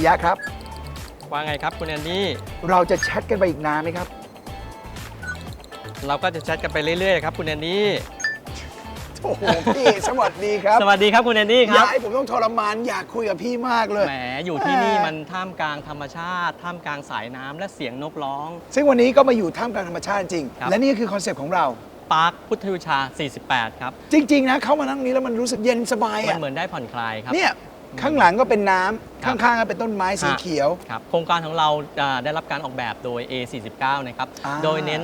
พี่ยะครับ ว่าไงครับคุณแอนดี้ เราจะแชทกันไปอีกนานไหมครับ เราก็จะแชทกันไปเรื่อยๆครับคุณแอนดี้ โอ้โหพี่ สวัสดีครับสวัสดีครับคุณแอนดี้คอรัย่าบ ให้ผมต้องทรมานอยากคุยกับพี่มากเลย แหมอยู่ที่นี่แหมมันท่ามกลางธรรมชาติ ท่ามกลางสายน้ำและเสียงนกร้อง ซึ่งวันนี้ก็มาอยู่ท่ามกลางธรรมชาติจริง ครับ และนี่ก็คือคอนเซปต์ของเรา ปาร์คพุทธวิชา 48 ครับ จริง ๆ นะ เข้ามานั่งนี้แล้วมันรู้สึกเย็นสบายมันอะ เหมือนได้ผ่อนคลายครับ เนี่ย ข้างหลังก็เป็นน้ำครัข้าบ งๆก็เป็นต้นไม้สีฮะเขียว ครับโครงการของเราอ่าได้รับการออกแบบโดย A49 นะครับ อ่าโดยเน้น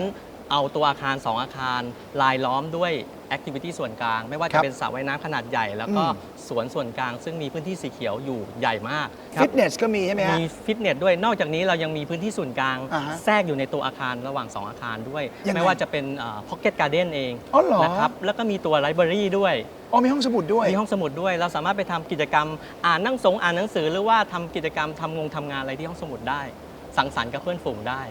เอาตัวอาคาร 2 อาคารลายล้อมด้วย แอคทิวิตี้ส่วนกลาง ไม่ว่าครัจะบเป็นสระว่ายน้ำขนาดใหญ่ แล้วก็อืม สวนส่วนกลาง ซึ่งมีพื้นที่สีเขียวอยู่ใหญ่มากครับฟิตเนสก็มีใช่ไหมฮะ มีฟิตเนสด้วยนอกจากนี้เรายังมีพื้นที่ส่วนกลาง อ่าฮะแทรกอยู่ในตัวอาคารระหว่าง 2 อาคารด้วย ยังไง ไม่ว่าจะเป็นพ็อกเก็ตการ์เด้นเองอ๋อเหรอนะครับแล้วก็มีตัวไลบรารีด้วย อ๋อมีห้องสมุดด้วย มีห้องสมุดด้วย เราสามารถไปทำกิจกรรม อ่านหนั่งสงอ่านหนังสือ หรือว่าทำกิจกรรมทำงงทำงานอะไรที่ห้องสมุดได้ สังสรรค์กับเพื่อนฝูงได้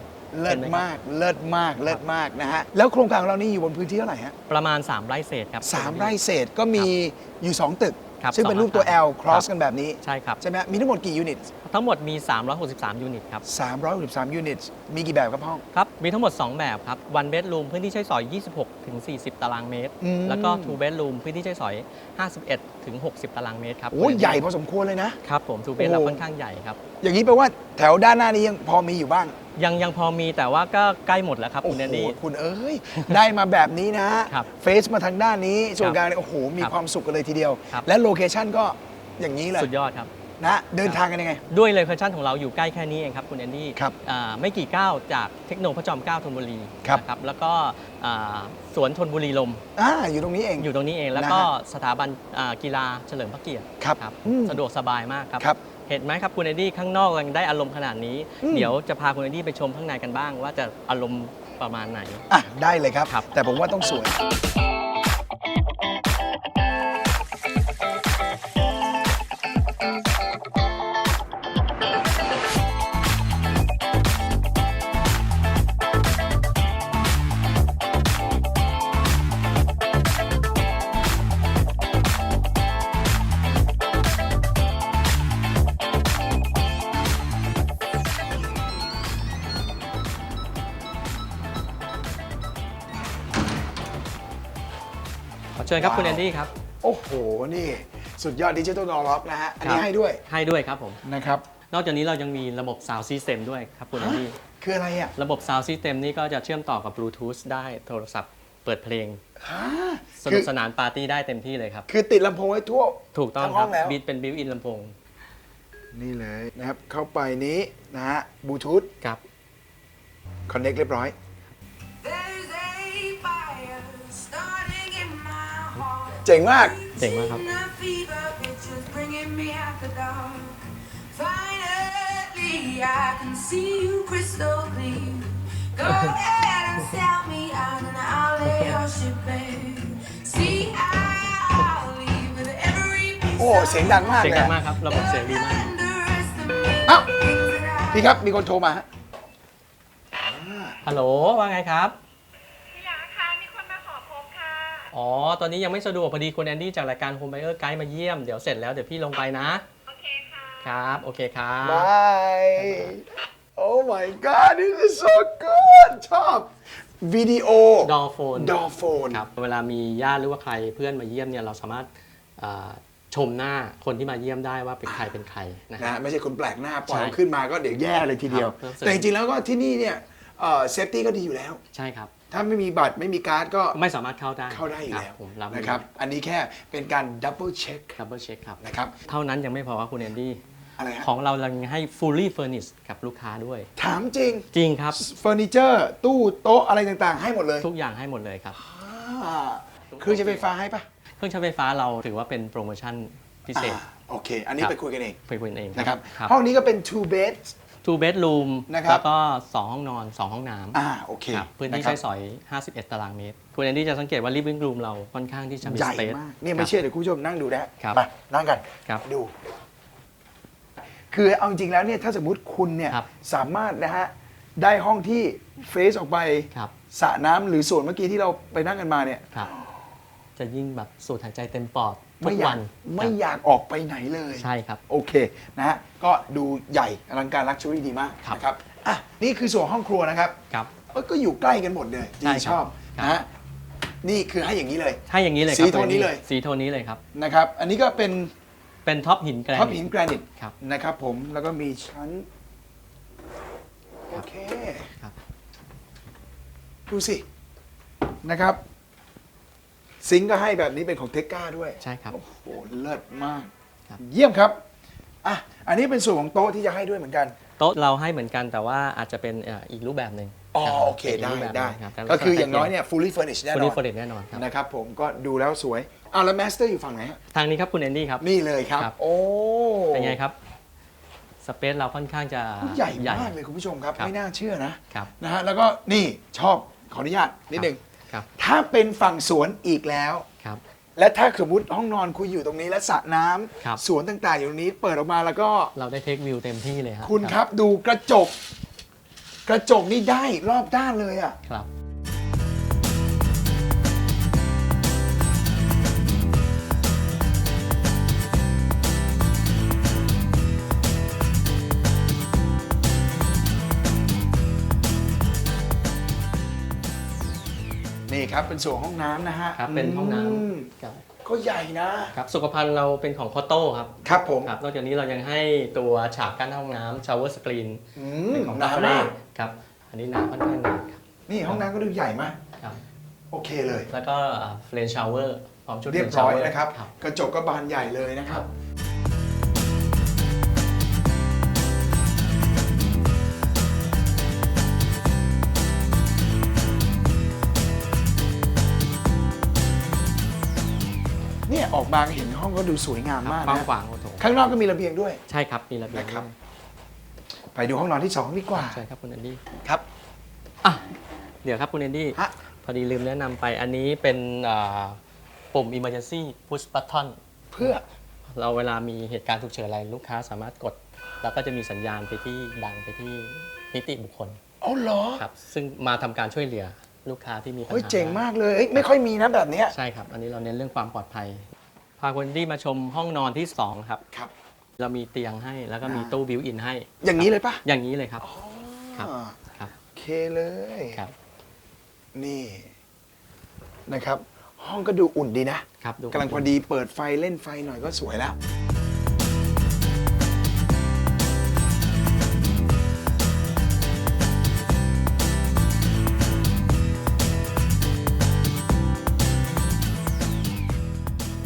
เลิห็ศนไหครับมากเลิศมากเลิศมากนะฮะแล้วโครงการของเรานี่อยู่บนพื้นที่เท่าไหร่ฮะประมาณ 3 ไร่เศษครับสามไร่เศษก็มีอยู่ 2 ตึก ครับซึ่งเป็นรูปตัว สองอาคาร L cross ครับกันแบบนี้ ใช่ครับ ใช่ไหมฮะมีทั้งหมดกี่ยูนิตทั้งหมดมี 363 ยูนิตครับ 363 ยูนิตมีกี่แบบครับห้อง ครับ มีทั้งหมด 2 แบบครับ one bedroom พื้นที่ใช้สอย 26 ถึง 40 ตารางเมตร อืม แล้วก็ two bedroom พื้นที่ใช้สอย 51 ถึง 60 ตารางเมตรครับโอ้ยใหญ่พอสมควรเลยนะ ครับผม two bed เราโอ้ค่อนข้างใหญ่ครับ อย่างนี้แปลว่าแถวด้านหน้านี้ยังพอมีอยู่บ้าง ยังยังพอมีแต่ว่าก็ใกล้หมดแล้วครับ โอ้คุณโหแอนดี้คุณเอ้ย ได้มาแบบนี้นะฮะครับเฟซมาทางด้านนี้ส่วนครับกลางเนี่ยโอ้โห มีครับความสุขกันเลยทีเดียว ครับ และโลเคชั่นก็อย่างนี้เลยสุดยอดครับ นะ เดินทางกันยังไง ด้วยเล c ชั่นของเราอยู่ใกล้แค่นี้เองครับคุณแอนดี้ครับอ่าไม่กี่ก้าวจากเทคโนพระจอมเกล้าธนบุรีครับ นะครับแล้วก็อ่าสวนธนบุรีลม อ่าอยู่ตรงนี้เอง อยู่ตรงนี้เองแล้วก็นะฮะสถาบันอ่ากีฬาเฉลิมพระเกียรติครับครับอืมสะดวกสบายมากครับ ครับ เห็นไหมครับคุณแอนดี้ข้างนอกยังได้อารมณ์ขนาดนี้ อืม เดี๋ยวจะพาคุณแอนดี้ไปชมข้างในกันบ้าง ว่าจะอารมณ์ประมาณไหน อะได้เลยครับ ครับ แต่ผมว่าต้องสวย เชิญครับว้าวคุณแอนดี้ครับ โอ้โห นี่สุดยอดดิจิทัลนอล็อกนะฮะ อันนี้ครับ ให้ด้วยให้ด้วยครับผม นะครับ นอกจากนี้เรายังมีระบบ Sound System ด้วยครับคุณแอนดี้ คืออะไรอะระบบ Sound System นี้ก็จะเชื่อมต่อกับบลูทูธได้โทรศัพท์เปิดเพลง ฮะสคืนุอกสนานปาร์ตี้ได้เต็มที่เลยครับ คือติดลำโพงไว้ทั่วถูกต้องทั้งคห้รัอบงแล้วบิดเป็นบิวอินลำโพงนี่เลยนะครับ เข้าไปนี้นะฮะบลูทูธครับ คอนเน็กเรียบร้อย There's a fire starting in my heart. เจ๋งมาก เจ๋งมากครับ The fever pictures bringing me out the dark. Finally, I can see you crystal clear. Go ahead and sell me out, and I'll lay your ship bare. See, I'll leave with every piece โอ้เสียงดังมากเสียงเลยดังมากครับ ระบบเสียงดีมาก Underestimate เอ้า things that I พี่ครับมีคนโทรมาฮะฮัลโหล ว่าไงครับ อ๋อ ตอนนี้ยังไม่สะดวกพอดีคุณแอนดี้จากรายการ Home Buyer Guide มาเยี่ยม เดี๋ยวเสร็จแล้วเดี๋ยวพี่ลงไปนะ โอเคค่ะ ครับ โอเคครับบาย Oh my god this is so good ชอบวิดีโอ ดอโฟนดอโฟนครับ เวลามีญาติหรือว่าใครเพื่อนมาเยี่ยมเนี่ยเราสามารถอ่าชมหน้าคนที่มาเยี่ยมได้ว่าเป็นใครเป็นใครนะนะฮะไม่ใช่คนแปลกหน้าปล่อยใช่เขาขึ้นมาก็เดี๋ยวแย่เลยทีเดียว ครับ แต่จริงๆแล้วก็ที่นี่เนี่ยเซฟตี้ก็ดีอยู่แล้ว ใช่ครับ ถ้าไม่มีบัตรไม่มีการ์ดก็ไม่สามารถเข้าได้เข้าได้อยู่แล้วครับผมรับนะครับอันนี้แค่เป็นการดับเบิลเช็คดับเบิลเช็คครับ นะครับเท่านั้นยังไม่พอครับคุณแอนดี้ อะไรฮะของเรายังให้ fully furnished กับลูกค้าด้วย ถามจริงจริงครับ เฟอร์นิเจอร์ตู้โต๊ะอะไรต่างๆ ให้หมดเลยทุกอย่างให้หมดเลยครับ อ่าเครื่องใช้ไฟฟ้าให้ปะเครื่องใช้ไฟฟ้าเราถือว่าเป็นโปรโมชั่นพิเศษ อ่าโอเค อันนี้ครับ ไปคุยกันเองไปคุยกันเองนะครับครับห้องนี้ก็เป็น two bed two bedroom นะครับ แล้วก็ 2 ห้องนอน 2 ห้องน้อ่าโอเคำครับพื้นที่ะครับใช้สอย 51 ตารางเมตร คุณแอนดี้จะสังเกตว่า living room เราค่อนข้างที่จะมี ใหญ่ space มากเนี่ยไม่เชื่อเดี๋ยวคุณผู้ชมนั่งดูนะฮะครับไปนั่งกันครับดู คือเอาจริงๆแล้วเนี่ยถ้าสมมุติคุณเนี่ยครับสามารถนะฮะได้ห้องที่เฟซออกไปครับ สระน้ำหรือส่วนเมื่อกี้ที่เราไปนั่งกันมาเนี่ย ครับ จะยิ่งแบบสูดหายใจเต็มปอด ทุไม่กอยาวักนไม่ครับอยากออกไปไหนเลย ใช่ครับ โอเคนะฮะก็ดูใหญ่อลังการลักชัวรี่ดีมากครับ นะครับอะนี่คือส่วนห้องครัวนะครับครับ เอ้ยก็อยู่ใกล้กันหมดเลยใช่ดีครับชอบครับ นะฮะนี่คือให้อย่างนี้เลยให้อย่างนี้เลยคสีรับโทนนี้เลย สีโทนนี้เลยครับ นะครับ อันนี้ก็เป็นเป็นท็อปหินแกรนท็อปหินแกรนิตครับนะครับ ผมแล้วก็มีชั้นโอเคครับ ดูสินะครับ ซิงค์ก็ให้แบบนี้เป็นของเทคก้าด้วยใช่ครับ โอ้โหเลิศมาก ครับ เยี่ยมครับอะอันนี้เป็นส่วนของโต๊ะที่จะให้ด้วยเหมือนกัน โต๊ะเราให้เหมือนกันแต่ว่าอาจจะเป็นเอ่ออีกรูปแบบหนึ่งอ๋อ รับโอเคป็นได้รูปแบบหได้ นึ่งครับก็คืออย่างน้อยเนี่ย fully furnished แน่คนนนี้อนฟอร์เรแน่นอนครับนะครับผมก็ดูแล้วสวยอ้าวแล้วแมสเตอร์อยู่ฝั่งไหนฮะทางนี้ครับคุณแอนดี้ครับ นี่เลยครับ ครับ โอ้เป็นไงครับสเปซเราค่อนข้างจะ ใหญ่มากเลยคุณผู้ชมครับ ครับ ไม่น่าเชื่อนะ ครับ นะฮะแล้วก็นี่ชอบขออนุญาตนิดนึง ครับ ถ้าเป็นฝั่งสวนอีกแล้ว ครับ และถ้าสมมติห้องนอนคุณอยู่ตรงนี้และสระน้ำครับ สวนต่างๆอยู่ตรงนี้เปิดออกมาแล้วก็ เราได้เทควิวเต็มที่เลยฮะคุณครับดูกระจก กระจกนี่ได้รอบด้านเลยอะ ครับ ครับ เป็นส่วนห้องน้ำนะฮะครับเป็นห้องน้มำครับก็ใหญ่นะ ครับสุขภัณฑ์เราเป็นของคอโต้ครับครับผมครับนอกจากนี้เรายังให้ตัวฉากกั้นห้องน้ำชาวเวอร์สกรีนอืมเป็นของหนามากครับอันนี้หนาค่อนข้างหนาครับนี่ห้องน้ำก็ดูใหญ่มากครับ โอเคเลย แล้วก็เฟรนชาวเวอร์พร้อมชุด เรียบ rain ร้อย shower นะครับครับกระจกก็บานใหญ่เลยนะครับเนี่ ออกมาก็เห็นห้องก็ดูสวยงามมากกว้างนะขวางโอ้โหข้างนอกก็มีระเบียงด้วย ใช่ครับมีระเบียงนะครับด้วยไปดูห้องนอนที่สองดีกว่าใช่ครับคุณแอนดี้ครับอะเดี๋ยวครับคุณแอนดี้ฮะ พอดีลืมแนะนำไปอันนี้เป็นอ่าปุ่ม emergency push button เพื่อเราเวลามีเหตุการณ์ฉุกเฉินอะไรลูกค้าสามารถกด แล้วก็จะมีสัญญาณไปที่ดังไปที่นิติบุคคลอ๋อเหรอครับ ซึ่งมาทำการช่วยเหลือลูกค้าที่มีปัญเฮ้ยหาเจ๋งมากเลยเอ้ยไม่ค่อยมีนะแบบเนี้ย ใช่ครับ อันนี้เราเน้นเรื่องความปลอดภัยพาคุณแอนดี้มาชมห้องนอนที่สองครับ ครับ เรามีเตียงให้แล้วก็มีอ่าตู้บิวอินให้ อย่างนี้เลยปะอย่างนี้เลยครับครับอ่าครับโอเคเลยครับนี่นะครับ ห้องก็ดูอุ่นดีนะครับดู กำลังพอดีเปิดไฟเล่นไฟหน่อยก็สวยแล้ว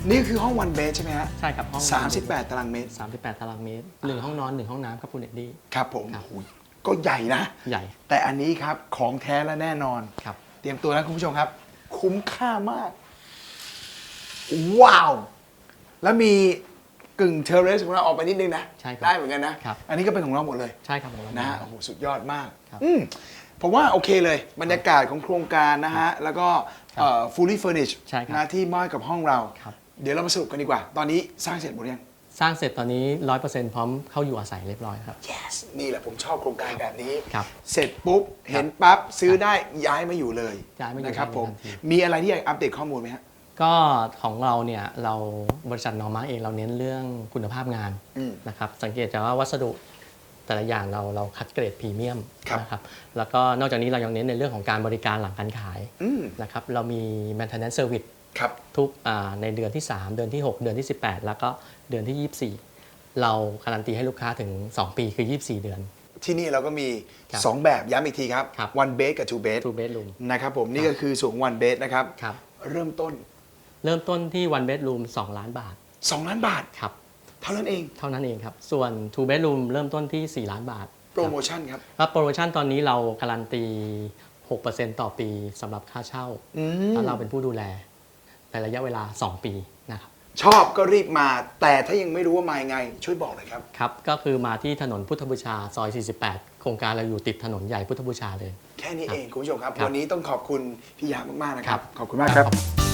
นี่คือห้องวันเบสใช่ไหมฮะใช่ครับห้อง38ตารางเมตร 38 ตารางเมตรหนึ่งห้องนอนหนึ่งห้องน้ำครับคุณแอนดี้ ครับผมครับ โอ้โหก็ใหญ่นะ ใหญ่ แต่อันนี้ครับของแท้และแน่นอน ครับ เตรียมตัวนะคุณผู้ชมครับ คุ้มค่ามาก ว้าว แล้วมีกึ่งเทอร์เรสของเราออกไปนิดนึงนะ ใช่ครับได้เหมือนกันนะ ครับ อันนี้ก็เป็นของเราหมดเลย ใช่ครับผม นะฮะโอ้โหสุดยอดมากครับอืมผมว่าโอเคเลย บรรยากาศของโครงการนะฮะ แล้วก็เอ่อ fully furnished ใช่ครับนะที่มอบให้กับห้องเรา ครับ เดี๋ยวเรามาสรุปกันดีกว่า ตอนนี้สร้างเสร็จหมดยัง สร้างเสร็จตอนนี้100%พร้อมเข้าอยู่อาศัยเรียบร้อยครับ yes นี่แหละผมชอบโครงการแบบนี้ ครับเสร็จปุ๊บ เห็นปั๊บ ซื้อได้ย้ายมาอยู่เลยย้ายมาอยู่นะครับได้ผม ทันที มีอะไรที่อยากอัปเดตข้อมูลไหมฮะ ก็ของเราเนี่ยเราบริษัทนอร์มาเองเราเน้นเรื่องคุณภาพงานอืม นะครับสังเกตจากว่าวัสดุ แต่ละอย่างเราเราคัดเกรดพรีเมียมครับนะครับแล้วก็นอกจากนี้เรายังเน้นในเรื่องของการบริการหลังการขายอืมนะครับเรามี maintenance service ครับทุกอ่าในเดือนที่ 3 เดือนที่ 6 เดือนที่ 18 แล้วก็เดือนที่ 24 เราการันตีให้ลูกค้าถึง 2 ปีคือ 24 เดือน ที่นี่เราก็มีครับ2แบบย้ำอีกทีครับครับ one bed กับ two bed two bedroom นะครับผมนี่ก็คือสูง one bed นะครับครับเริ่มต้น เริ่มต้นที่ one bedroom 2 ล้านบาท 2 ล้านบาทครับ เท่านั้นเอง เท่านั้นเองครับ ส่วน two bedroom เริ่มต้นที่ 4 ล้านบาท โปรโมชั่นครับครับโปรโมชั่นตอนนี้เราการันตี 6%ต่อปีสำหรับค่าเช่าอืมแล้วเราเป็นผู้ดูแล ในระยะเวลา 2 ปีนะครับชอบก็รีบมา แต่ถ้ายังไม่รู้ว่ามายังไง ช่วยบอกหน่อยครับ ครับ ก็คือมาที่ถนนพุทธบูชาซอย 48 โครงการเราอยู่ติดถนนใหญ่พุทธบูชาเลย แค่นี้เองคุณผู้ชมครับ ครับวันนี้ต้องขอบคุณพี่ยามากๆนะคครัรับบขอบคุณมากครับ